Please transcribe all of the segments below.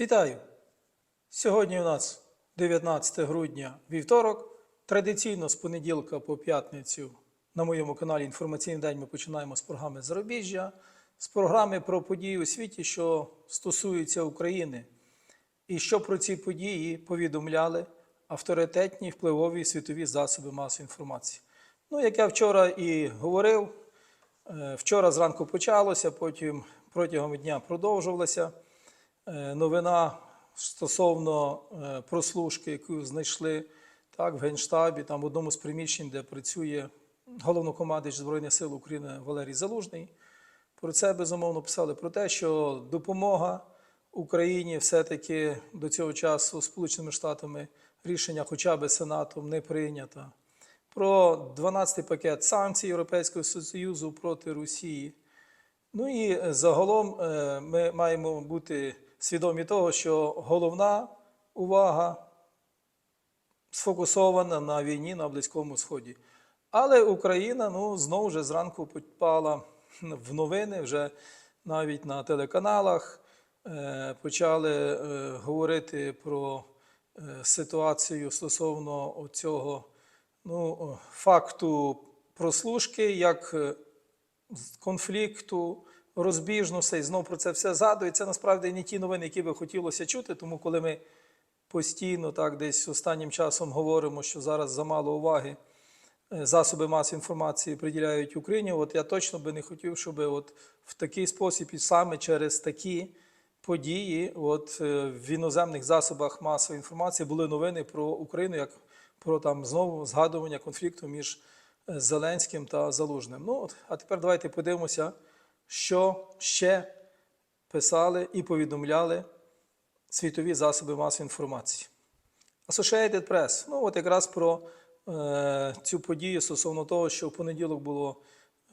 Вітаю! Сьогодні у нас 19 грудня вівторок. Традиційно з понеділка по п'ятницю на моєму каналі Інформаційний день ми починаємо з програми Зарубіжжя, з програми про події у світі, що стосуються України. І що про ці події повідомляли авторитетні впливові світові засоби масової інформації. Ну, як я вчора і говорив, е, вчора зранку почалося, потім протягом дня продовжувалося. Е, Новина стосовно е, прослушки, яку знайшли так, в Генштабі, там в одному з приміщень, де працює головнокомандуючий Збройних сил України Валерій Залужний. Про це безумовно писали про те, що допомога Україні все-таки до цього часу Сполученими Штатами рішення хоча б Сенатом не прийнято. Про 12-й пакет санкцій Європейського Союзу проти Росії. Ну і загалом е, ми маємо бути свідомі того, що головна увага сфокусована на війні на Близькому Сході. Але Україна ну, знову вже зранку попала в новини, вже навіть на телеканалах е, почали е, говорити про е, ситуацію стосовно цього ну, факту прослушки, як е, з конфлікту, розбіжностей, знов про це все згадують. Це насправді не ті новини, які би хотілося чути, тому коли ми постійно так десь останнім часом говоримо, що зараз замало уваги е, засоби масової інформації приділяють Україні, от я точно би не хотів, щоб от в такий спосіб і саме через такі події от, е, в іноземних засобах масової інформації були новини про Україну, як про там знову згадування конфлікту між е, Зеленським та Залужним. Ну, от, а тепер давайте подивимося, що ще писали і повідомляли світові засоби масової інформації. Associated Press. Ну, от якраз про е, цю подію стосовно того, що в понеділок було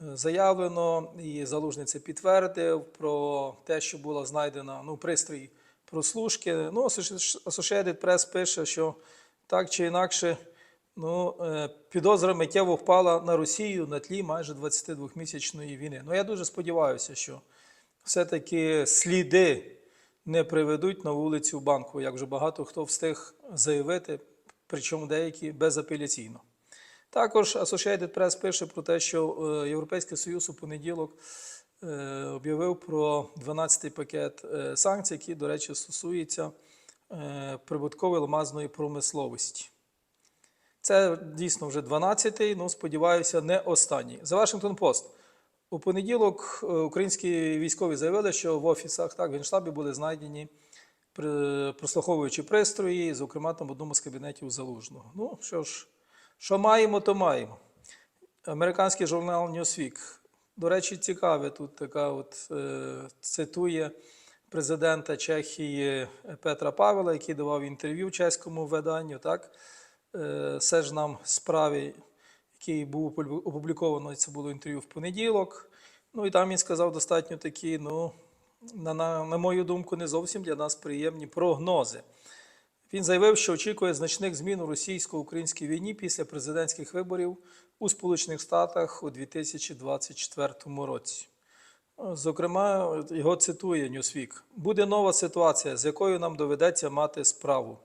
е, заявлено, і Залужний це підтвердив, про те, що була знайдена ну, пристрій прослушки. Ну, Associated Press пише, що так чи інакше ну, е, підозра миттєво впала на Росію на тлі майже 22-місячної війни. Ну, я дуже сподіваюся, що все-таки сліди не приведуть на вулицю банку, як вже багато хто встиг заявити, причому деякі безапеляційно. Також Associated Press пише про те, що е, Європейський Союз у понеділок е, об'явив про 12-й пакет санкцій, які, до речі, стосуються прибуткової алмазної промисловості. Це дійсно вже 12-й, ну сподіваюся, не останній. За Вашингтон Пост. У понеділок е, українські військові заявили, що в офісах так, в Генштабі були знайдені прослуховуючі пристрої, зокрема там в одному з кабінетів залужного. Ну що ж, що маємо, то маємо. Американський журнал Newsweek. До речі, цікаве тут така от е, цитує президента Чехії Петра Павела, який давав інтерв'ю чеському виданню. Так? Е, все ж нам справі, який був опублі- опубліковано, це було інтерв'ю в понеділок. Ну і там він сказав достатньо такі, ну, на, на, на мою думку, не зовсім для нас приємні прогнози. Він заявив, що очікує значних змін у російсько-українській війні після президентських виборів у Сполучених Штатах у 2024 році. Зокрема, його цитує Newsweek. Буде нова ситуація, з якою нам доведеться мати справу.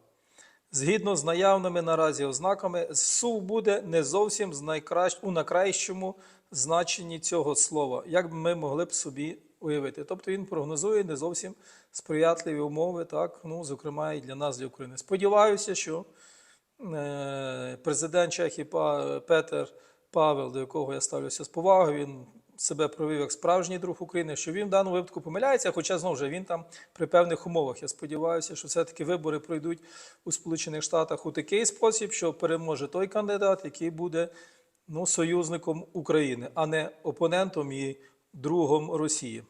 Згідно з наявними наразі ознаками, СУВ буде не зовсім з найкращ... у найкращому значенні цього слова, як би ми могли б собі уявити. Тобто він прогнозує не зовсім сприятливі умови, так, ну, зокрема і для нас, для України. Сподіваюся, що е, президент Чехії Петер Павел, до якого я ставлюся з повагою, він себе провів як справжній друг України, що він в даному випадку помиляється, хоча знову ж він там при певних умовах. Я сподіваюся, що все-таки вибори пройдуть у Сполучених Штатах у такий спосіб, що переможе той кандидат, який буде ну, союзником України, а не опонентом і другом Росії.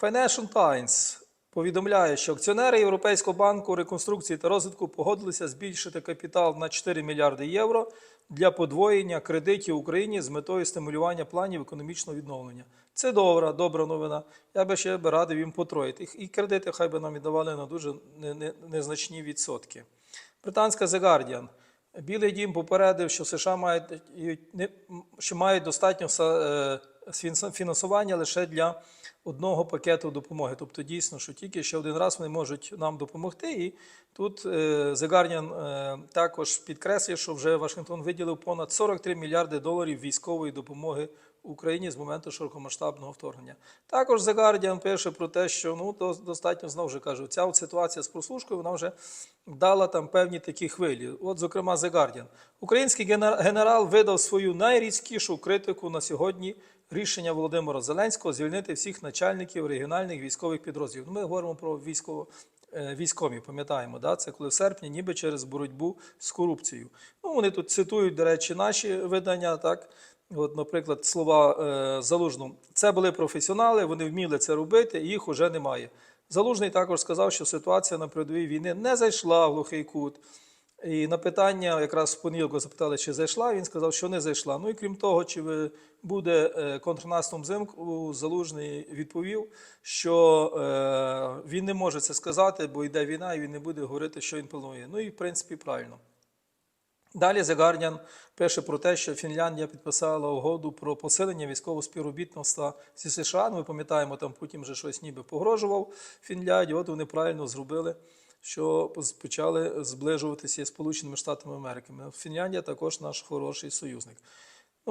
Financial Times повідомляє, що акціонери Європейського банку реконструкції та розвитку погодилися збільшити капітал на 4 мільярди євро для подвоєння кредитів Україні з метою стимулювання планів економічного відновлення. Це добра, добра новина. Я би ще радив їм потроїти. І кредити хай би нам віддавали на дуже не- не- незначні відсотки. Британська The Guardian. Білий дім попередив, що США мають, що мають достатньо е, фінансування лише для одного пакету допомоги. Тобто, дійсно, що тільки ще один раз вони можуть нам допомогти. І тут е, The Guardian е, також підкреслює, що вже Вашингтон виділив понад 43 мільярди доларів військової допомоги Україні з моменту широкомасштабного вторгнення. Також The Guardian пише про те, що ну то достатньо знову ж кажу, ця ситуація з прослушкою вона вже дала там певні такі хвилі. От, зокрема, The Guardian. Український генерал видав свою найрізкішу критику на сьогодні рішення Володимира Зеленського звільнити всіх начальників регіональних військових підрозділів. Ну, Ми говоримо про військово. е, Військові, пам'ятаємо, да? це коли в серпні, ніби через боротьбу з корупцією. Ну, вони тут цитують, до речі, наші видання, так, От, наприклад, слова е, Залужного. Це були професіонали, вони вміли це робити, і їх уже немає. Залужний також сказав, що ситуація на передовій війни не зайшла в глухий кут. І на питання, якраз в понеділку запитали, чи зайшла, він сказав, що не зайшла. Ну і крім того, чи буде е, контрнаступ взимку, Залужний відповів, що е, він не може це сказати, бо йде війна, і він не буде говорити, що він планує. Ну і в принципі правильно. Далі The Guardian пише про те, що Фінляндія підписала угоду про посилення військового співробітництва зі США. Ну, Ми пам'ятаємо, там Путін вже щось ніби погрожував Фінляндії. От вони правильно зробили, що почали зближуватися з Сполученими Штатами Америки. Фінляндія також наш хороший союзник.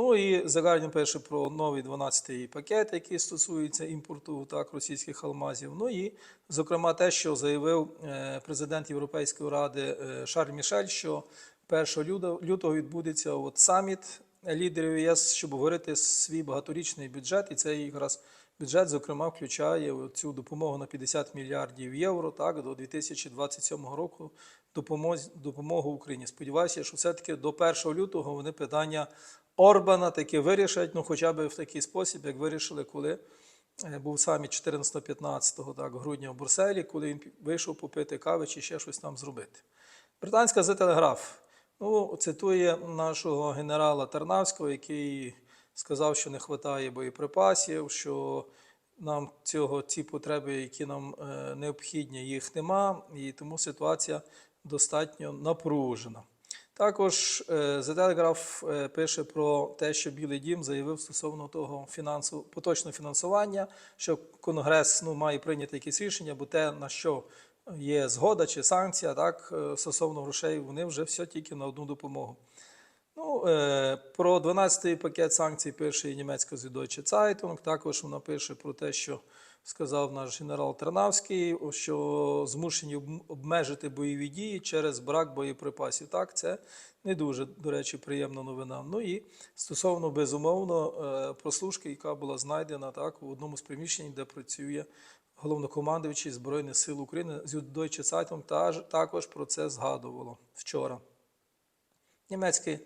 Ну і Guardian пише про новий 12-й пакет, який стосується імпорту так, російських алмазів. Ну і, зокрема, те, що заявив е, президент Європейської ради е, Шарль Мішель, що 1 лютого- відбудеться от саміт лідерів ЄС, щоб говорити свій багаторічний бюджет. І цей якраз бюджет, зокрема, включає цю допомогу на 50 мільярдів євро так, до 2027 року допомогу Україні. Сподіваюся, що все-таки до 1 лютого вони питання Орбана таки вирішать, ну хоча б в такий спосіб, як вирішили, коли е, був саміт 14-15 так, грудня в Брюсселі, коли він вийшов попити кави чи ще щось там зробити. Британська The Telegraph ну, цитує нашого генерала Тарнавського, який сказав, що не вистачає боєприпасів, що нам цього, ці потреби, які нам е, необхідні, їх нема, і тому ситуація достатньо напружена. Також е, The Telegraph е, пише про те, що Білий Дім заявив стосовно того фінансу, поточного фінансування, що Конгрес ну, має прийняти якісь рішення, бо те, на що є згода чи санкція, так, е, стосовно грошей, вони вже все тільки на одну допомогу. Ну, про 12-й пакет санкцій пише і німецька Süddeutsche Zeitung. Також вона пише про те, що сказав наш генерал Тернавський, що змушені обмежити бойові дії через брак боєприпасів. Так, це не дуже, до речі, приємна новина. Ну і стосовно безумовно е, прослушки, яка була знайдена так у одному з приміщень, де працює головнокомандуючий Збройних сил України. з Zeitung та- також про це згадувало вчора. Німецький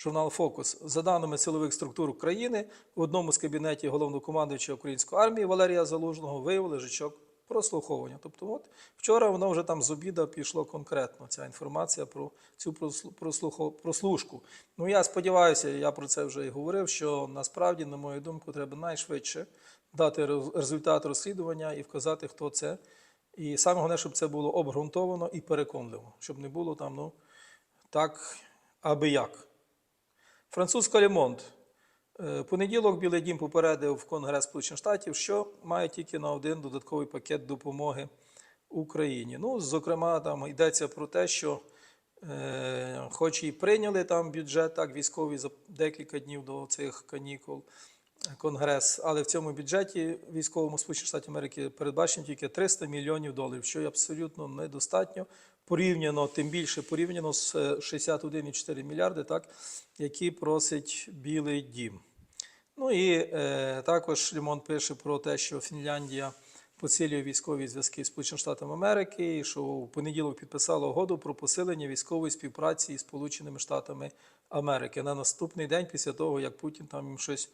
журнал Фокус. За даними силових структур України, в одному з кабінетів головнокомандуючого української армії Валерія Залужного виявили жичок прослуховування. Тобто, от вчора воно вже там з обіда пішло конкретно ця інформація про цю прослу- прослушку. Ну я сподіваюся, я про це вже і говорив. Що насправді, на мою думку, треба найшвидше дати результат розслідування і вказати, хто це. І саме головне, щоб це було обґрунтовано і переконливо, щоб не було там, ну так, аби як. Французька Лемонт. Е, Понеділок Білий Дім попередив Конгрес Сполучених Штатів, що має тільки на один додатковий пакет допомоги Україні. Ну, зокрема, там йдеться про те, що е, хоч і прийняли там бюджет, так, військові за декілька днів до цих канікул, Конгрес, але в цьому бюджеті військовому Сполучених Штатів Америки передбачено тільки 300 мільйонів доларів, що абсолютно недостатньо порівняно, тим більше порівняно з е, 61,4 мільярди, так, які просить Білий Дім. Ну і е, також Лімон пише про те, що Фінляндія посилює військові зв'язки з Сполученими Штатами Америки, і що в понеділок підписала угоду про посилення військової співпраці із Сполученими Штатами Америки на наступний день після того, як Путін там їм щось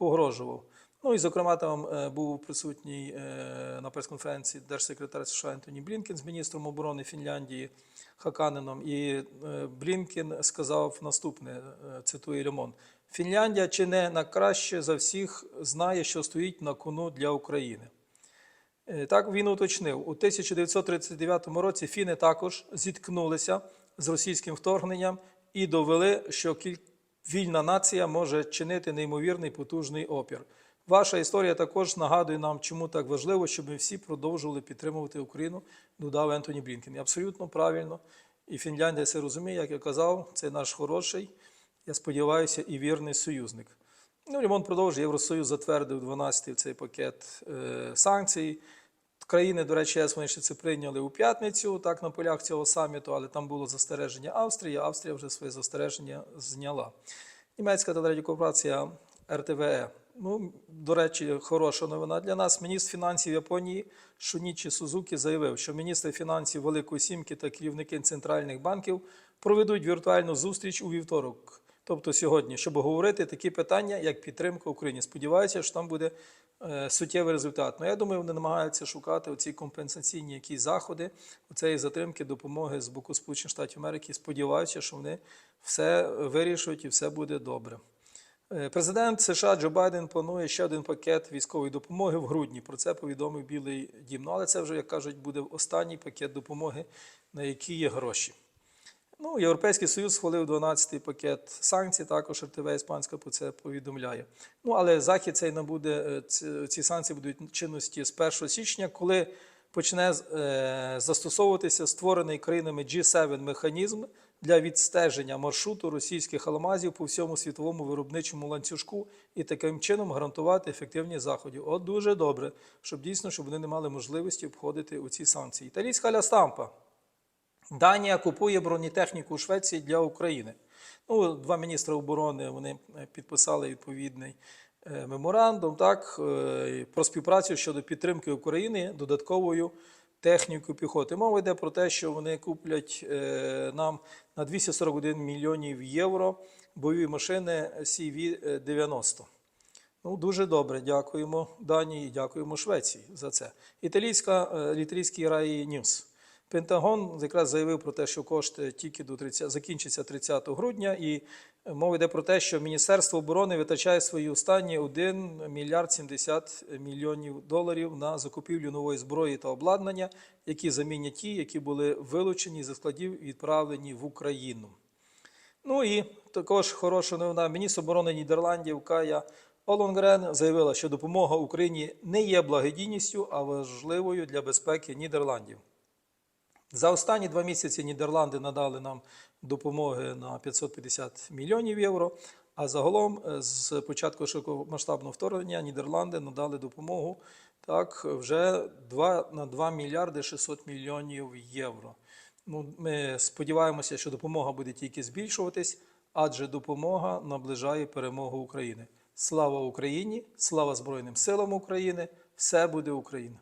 погрожував. Ну і зокрема, там е, був присутній е, на прес-конференції держсекретар США Ентоні Блінкен з міністром оборони Фінляндії Хаканеном. І е, Блінкен сказав наступне: цитує Льомон: Фінляндія чи не на краще за всіх знає, що стоїть на кону для України. Так він уточнив, у 1939 році фіни також зіткнулися з російським вторгненням і довели, що кіль- вільна нація може чинити неймовірний потужний опір. Ваша історія також нагадує нам, чому так важливо, щоб ми всі продовжували підтримувати Україну, додав Ентоні Блінкен. Абсолютно правильно. І Фінляндія це розуміє, як я казав, це наш хороший, я сподіваюся, і вірний союзник. Ну, Лімон продовжує. Євросоюз затвердив 12-й цей пакет е, санкцій. Країни, до речі, ЄС, вони ще це прийняли у п'ятницю, так на полях цього саміту, але там було застереження Австрії. Австрія вже своє застереження зняла. Німецька телерадіокорпорація РТВЕ. Ну, до речі, хороша новина для нас. Міністр фінансів Японії Шунічі Сузукі заявив, що міністри фінансів Великої Сімки та керівники центральних банків проведуть віртуальну зустріч у вівторок, тобто сьогодні, щоб обговорити такі питання, як підтримка Україні. Сподіваюся, що там буде е, суттєвий результат. Ну, я думаю, вони намагаються шукати оці компенсаційні якісь заходи, оцеї затримки допомоги з боку Сполучених Штатів Америки. Сподіваюся, що вони все вирішують і все буде добре. Е, Президент США Джо Байден планує ще один пакет військової допомоги в грудні. Про це повідомив Білий Дім. Ну, але це вже, як кажуть, буде останній пакет допомоги, на який є гроші. Ну, Європейський Союз схвалив 12-й пакет санкцій, також РТВ Іспанська про це повідомляє. Ну, але захід цей набуде, е, ці- ці санкції будуть чинності з 1 січня, коли почне е, застосовуватися створений країнами G7 механізм для відстеження маршруту російських алмазів по всьому світовому виробничому ланцюжку і таким чином гарантувати ефективність заходів. От дуже добре, щоб дійсно щоб вони не мали можливості обходити у ці санкції. Італійська ля стампа. Данія купує бронетехніку у Швеції для України. Ну, два міністри оборони вони е, підписали відповідний е, меморандум так, е, про співпрацю щодо підтримки України додатковою технікою піхоти. Мова йде про те, що вони куплять нам на 241 мільйонів євро бойові машини CV-90. Ну, дуже добре. Дякуємо Данії, дякуємо Швеції за це. Італійська літрійський раї Ньюс. Пентагон якраз заявив про те, що кошти тільки до 30, закінчаться 30 грудня, і е, мова йде про те, що Міністерство оборони витрачає свої останні 1 мільярд 70 мільйонів доларів на закупівлю нової зброї та обладнання, які замінять ті, які були вилучені зі складів і відправлені в Україну. Ну і також хороша новина. Міністр оборони Нідерландів Кая Олонгрен заявила, що допомога Україні не є благодійністю, а важливою для безпеки Нідерландів. За останні два місяці Нідерланди надали нам допомоги на 550 мільйонів євро. А загалом е, з початку широкомасштабного вторгнення Нідерланди надали допомогу так вже 2, на 2 мільярди 600 мільйонів євро. Ну, ми сподіваємося, що допомога буде тільки збільшуватись, адже допомога наближає перемогу України. Слава Україні! Слава Збройним силам України! Все буде Україна!